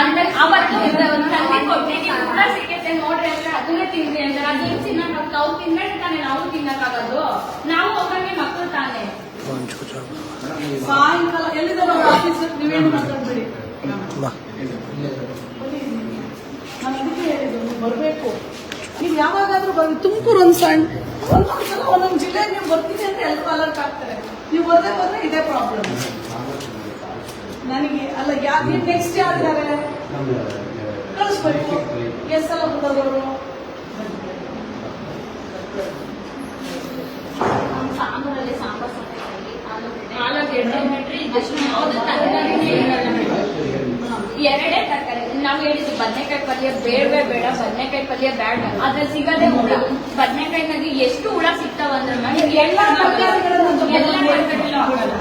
ಅಂದ್ರೆ ಅವತ್ತು ತಂದೆ ಕೊಟ್ಟಿಗೆ ಊಟ ಸಿಕ್ಕತ್ತೆ ನೋಡ್ರಿ ಅಂದ್ರೆ ಅದನ್ನೇ ತಿನ್ರಿ ಅಂದ್ರೆ ಅದು ಹೆಂಗ್ ತಿನ್ನಕ್ ಅವ್ರು ತಿಂದ್ರೆ ತಾನೆ, ನಾವು ತಿನ್ನಕ್ಕಾಗೋದು ನಾವು ಒಬ್ಬರಿಗೆ ಮಕ್ಕಳು ತಾನೆ. ಸಾಯಂಕಾಲ ಎಲ್ಲಿದ್ದಾರೆ ಅವ್ರ ಆಫೀಸ್ ನೀವೇನು ಮಾತಾಡ್ಬೇಡಿ. ನಾನು ಅದಕ್ಕೆ ನೀವು ಬರಬೇಕು. ನೀವು ಯಾವಾಗಾದ್ರೂ ಬರ್ ತುಮಕೂರು ಒಂದು ಸಣ್ಣ, ಒಂದೊಂದು ಸಲ ಒಂದೊಂದು ಜಿಲ್ಲೆ ನೀವು ಬರ್ತೀನಿ ಅಂದ್ರೆ ಎಲ್ಲರೂ ಅಲರ್ಟ್ ಆಗ್ತಾರೆ ನೀವು ಬರದೇ ಬಂದ್ರೆ ಇದೇ ಪ್ರಾಬ್ಲಮ್ ನನಗೆ ಅಲ್ಲ ಯಾರು ನೀವು ನೆಕ್ಸ್ಟ್ ಯಾರಿದ್ದಾರೆ ಕಳಿಸ್ಬೇಕು ಎಷ್ಟು ಸಲ ಬಂದವರು ಸಾಂಬಾರಲ್ಲಿ ಸಾಂಬಾರ್. ಎರಡೇ ತರಕಾರಿ. ನಾವು ಹೇಳಿದ್ವಿ ಬದನೆಕಾಯಿ ಪಲ್ಯ ಬೇಡವೇ ಬೇಡ ಬದನೆಕಾಯಿ ಪಲ್ಯ ಬೇಡ ಆದರೆ ಸಿಗದೆ ಹುಳ ಬದನೆಕಾಯಿನಾಗಿ ಎಷ್ಟು ಹುಳ ಸಿಗ್ತಾವ ಅಂದ್ರೆ ಎಲ್ಲ ತರಕಾರಿಗಳನ್ನು ಎಲ್ಲ ತರಕಾರಿನೂ ಹಾಕಲ್ಲ.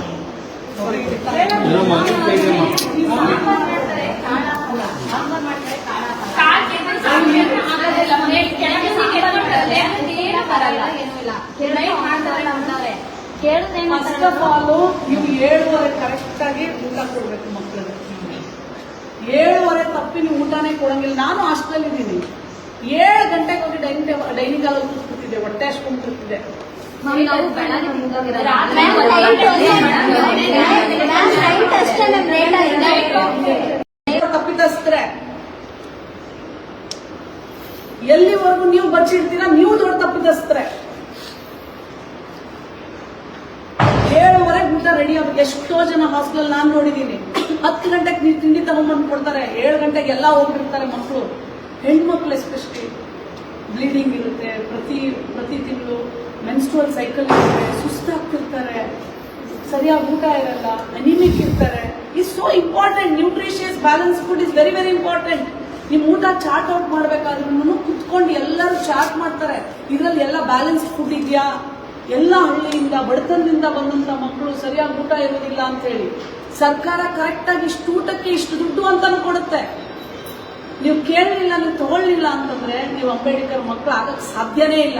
ಸಾಂಬಾರ್ ಮಾಡ್ತಾರೆ, ಕಾಳ ಹಾಕಲ್ಲ. ಸಾಂಬಾರ್ ಮಾಡ್ತಾರೆ, ಕಾಳ ಹಾಕಲ್ಲ. ಕಾಳ್ ತಿಂದ್ರೆ ಸಾಂಬಾರ್ ಆಗೋದಿಲ್ಲ. ಮೇಲೆ ಕೆಳಗೆ ಸಿಕ್ಕಿದ್ರೆ ಇಲ್ಲ ನೈಟ್ ಮಾಡ್ತಾರೆ, ಮಾಡ್ತಾರೆ. ಫಸ್ಟ್ ಆಫ್ ಆಲ್ ನೀವು ಏಳುವರೆ ಕರೆಕ್ಟ್ ಆಗಿ ಊಟ ಕೊಡ್ಬೇಕು ಮಕ್ಕಳಿಗೆ ಏಳುವರೆ ತಪ್ಪಿ ನೀವು ಊಟನೇ ಕೊಡಂಗಿಲ್ಲ. ನಾನು ಹಾಸ್ಟೆಲ್ ಇದ್ದೀನಿ. ಏಳು ಗಂಟೆಗೆ ಹೋಗಿ ಡೈನಿಂಗ್ ಟೇಬಲ್ ಡೈನಿಂಗ್ ಟೇಬಲ್ ಕೂತ್ಕೊತಿದ್ದೆ ಹೊಟ್ಟೆ ಅಷ್ಟು ನಾವು ಬೆಳಗ್ಗೆ ತಿಂದೋಗಿರೋದು. ರಾತ್ರಿ ಮ್ಯಾಮ್, ಒಂದು ನೈಟ್ ಐದು ಅಷ್ಟೇ ಗಂಟೆ ಮ್ಯಾಮ್, ನೈಟ್ ಅಷ್ಟೇ ಮ್ಯಾಮ್, ಲೇಟ್ ಆಗಿದೆ. ತಪ್ಪಿತಸ್ತ್ರೆ ಎಲ್ಲಿವರೆಗೂ ನೀವು ಬಚ್ಚಿಡ್ತೀರಾ? ನೀವು ದೊಡ್ಡ ತಪ್ಪಿದಸ್ತ್ರೆ ಏಳುವರೆಗೆ ಊಟ ರೆಡಿ ಆಗುತ್ತೆ ಎಷ್ಟೋ ಜನ ಹಾಸ್ಟೆಲ್ ನಾನು ನೋಡಿದ್ದೀನಿ ಹತ್ತು ಗಂಟೆಗೆ ನೀವು ತಿಂಡಿ ತಗೊಂಡ್ಬಂದು ಕೊಡ್ತಾರೆ. ಏಳು ಗಂಟೆಗೆ ಎಲ್ಲ ಹೋಗ್ಬಿಡ್ತಾರೆ ಮಕ್ಕಳು ಹೆಣ್ಮಕ್ಳು ಎಸ್ಪೆಷಲಿ ಬ್ಲೀಡಿಂಗ್ ಇರುತ್ತೆ. ಪ್ರತಿ ಪ್ರತಿ ತಿಂಗಳು ಮೆನ್ಸ್ಟ್ರಲ್ ಸೈಕಲ್ ಇರುತ್ತೆ. ಸುಸ್ತಾಗ್ತಿರ್ತಾರೆ. ಸರಿಯಾಗಿ ಊಟ ಇರಲ್ಲ. ಅನಿಮಿಕ್ ಇರ್ತಾರೆ. Is so important nutritious balance food is very very important ನಿಮ್ ಊಟ ಚಾರ್ಟ್ ಔಟ್ ಮಾಡ್ಬೇಕಾದ್ರೂ ಕುತ್ಕೊಂಡು ಎಲ್ಲರೂ ಚಾರ್ಟ್ ಮಾಡ್ತಾರೆ. ಇದ್ರಲ್ಲಿ ಎಲ್ಲ ಬ್ಯಾಲೆನ್ಸ್ ಫುಡ್ ಇದೆಯಾ? ಎಲ್ಲ ಹಳ್ಳಿಯಿಂದ, ಬಡತನದಿಂದ ಬಂದಂತ ಮಕ್ಕಳು ಸರಿಯಾಗಿ ಊಟ ಇರೋದಿಲ್ಲ ಅಂತ ಹೇಳಿ ಸರ್ಕಾರ ಕರೆಕ್ಟ್ ಆಗಿ ಇಷ್ಟು ಊಟಕ್ಕೆ ಇಷ್ಟು ದುಡ್ಡು ಅಂತಾನು ಕೊಡುತ್ತೆ ನೀವು ಕೇಳಲಿಲ್ಲ, ನೀವು ತಗೊಳ್ಳಿಲ್ಲ ಅಂತಂದ್ರೆ ನೀವು ಅಂಬೇಡ್ಕರ್ ಮಕ್ಕಳು ಆಗಕ್ ಸಾಧ್ಯನೇ ಇಲ್ಲ.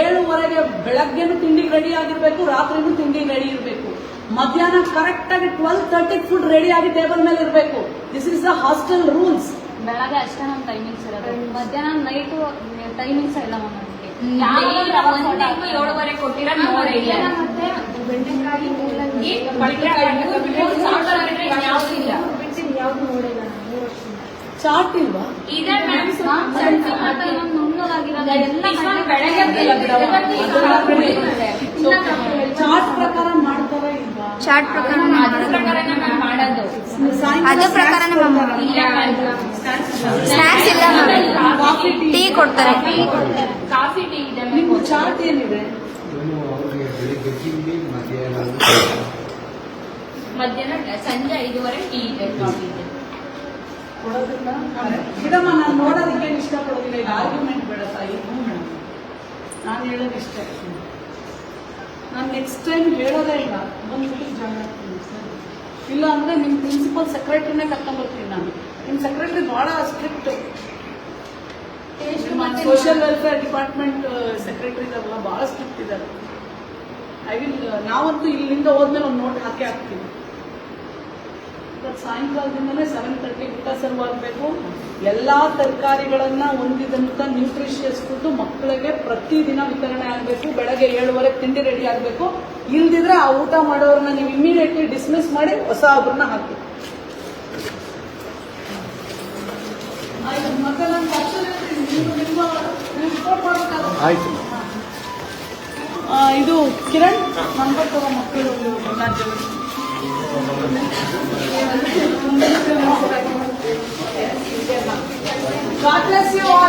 ಏಳುವರೆಗೆ ಬೆಳಗ್ಗೆನು ತಿಂಡಿ ರೆಡಿ ಆಗಿರ್ಬೇಕು, ರಾತ್ರಿನೂ ತಿಂಡಿ ರೆಡಿ ಇರಬೇಕು. ಮಧ್ಯಾಹ್ನ ಕರೆಕ್ಟ್ ಆಗಿ ಟ್ವೆಲ್ ತರ್ಟಿ ಫುಡ್ ರೆಡಿ ಆಗಿ ಟೇಬಲ್ ಮೇಲೆ ಇರಬೇಕು. This is the hostel rules ಬೆಳಗ್ಗೆ ಅಷ್ಟೇ ನಮ್ಮ ಟೈಮಿಂಗ್ಸ್ ಇರೋದು ಮಧ್ಯಾಹ್ನ ನೈಟು ಟೈಮಿಂಗ್ಸ್ ಇಲ್ಲ ಮ್ಯಾಮ್ ನಮಗೆ ಏಳುವರೆ ಕೊಟ್ಟಿರ ನೋಡಿ ಬೆಂಡೆಕಾಯಿ ಇಲ್ಲ? ಯಾವ್ದು ನೋಡಿಲ್ಲ ಚಾರ್ಟ್ ಇಲ್ವಾ? ಇದೆ ಮ್ಯಾಮ್ ಚಾರ್ಟ್ ಪ್ರಕಾರ ಮಾಡ್ತಾರ. ಚಾರ್ಟ್ ಪ್ರಕಾರ ಅದ್ರ ಪ್ರಕಾರ ಮ್ಯಾಮ್ ಮಾಡೋದು. ಅದ್ರ ಪ್ರಕಾರನೇ ಮ್ಯಾಮ್. ಇಲ್ಲ ಮ್ಯಾಮ್. ಟೀ ಕೊಡ್ತಾರೆ. ಕಾಫಿ ಟೀ ಇದೆ ಚಾರ್ಟ್ ಏನಿದೆ? ಮಧ್ಯಾಹ್ನ ಸಂಜೆ ಐದುವರೆ ಟೀ ಇದೆ ಕಾಫಿ ಇದೆ. ಬಿಡಮ್ಮ ನಾನು ನೋಡೋದಕ್ಕೆ ಇಷ್ಟಪಡೋದಿಲ್ಲ. ಇದು ಆರ್ಗ್ಯುಮೆಂಟ್ ಬೇಡ ತಾಯಿ. ಮೇಡಮ್ ನಾನು ಹೇಳೋದು ಇಷ್ಟೇ ನಾನು ನೆಕ್ಸ್ಟ್ ಟೈಮ್ ಹೇಳೋದೇ ಇಲ್ಲ. ಬಂದ್ಬಿಟ್ಟು ಜಾಯ್ನ್ ಆಗ್ತೀನಿ ಸರ್. ಇಲ್ಲ ಅಂದರೆ ನಿಮ್ಮ ಪ್ರಿನ್ಸಿಪಲ್ ಸೆಕ್ರೆಟ್ರಿನೇ ಕರ್ಕೊಂಡ್ಬರ್ತೀನಿ ನಾನು. ನಿಮ್ಮ ಸೆಕ್ರೆಟರಿ ಭಾಳ strict social welfare department secretary ಇದಾರಲ್ಲ ಭಾಳ ಸ್ಟ್ರಿಕ್ಟ್ ಇದ್ದಾರೆ. ಐ ವಿಲ್ ನಾವಂತೂ ಇಲ್ಲಿಂದ ಹೋದ್ಮೇಲೆ ಒಂದು ನೋಟ್ ಹಾಕಿ ಹಾಕ್ತೀವಿ ಇವತ್ತು ಸಾಯಂಕಾಲದಿಂದಲೇ ಸೆವೆನ್ ತರ್ಟಿ ಊಟ ಸರ್ವ್ ಆಗಬೇಕು. ಎಲ್ಲಾ ತರಕಾರಿಗಳನ್ನ ಹೊಂದಿದಂತ ನ್ಯೂಟ್ರಿಷಿಯಸ್ ಫುಡ್ ಮಕ್ಕಳಿಗೆ ಪ್ರತಿದಿನ ವಿತರಣೆ ಆಗಬೇಕು. ಬೆಳಗ್ಗೆ ಏಳುವರೆ ತಿಂಡಿ ರೆಡಿ ಆಗಬೇಕು. ಇಲ್ದಿದ್ರೆ ಆ ಊಟ ಮಾಡೋರನ್ನ ನೀವು ಇಮಿಡಿಯೇಟ್ಲಿ ಡಿಸ್ಮಿಸ್ ಮಾಡಿ ಹೊಸ ಒಬ್ಬರನ್ನ ಹಾಕಿ. ಆಯ್ತು, ಇದು ಕಿರಣ್ ನಂಬರ್ ತಗೋ ಮಕ್ಕಳು God bless you all.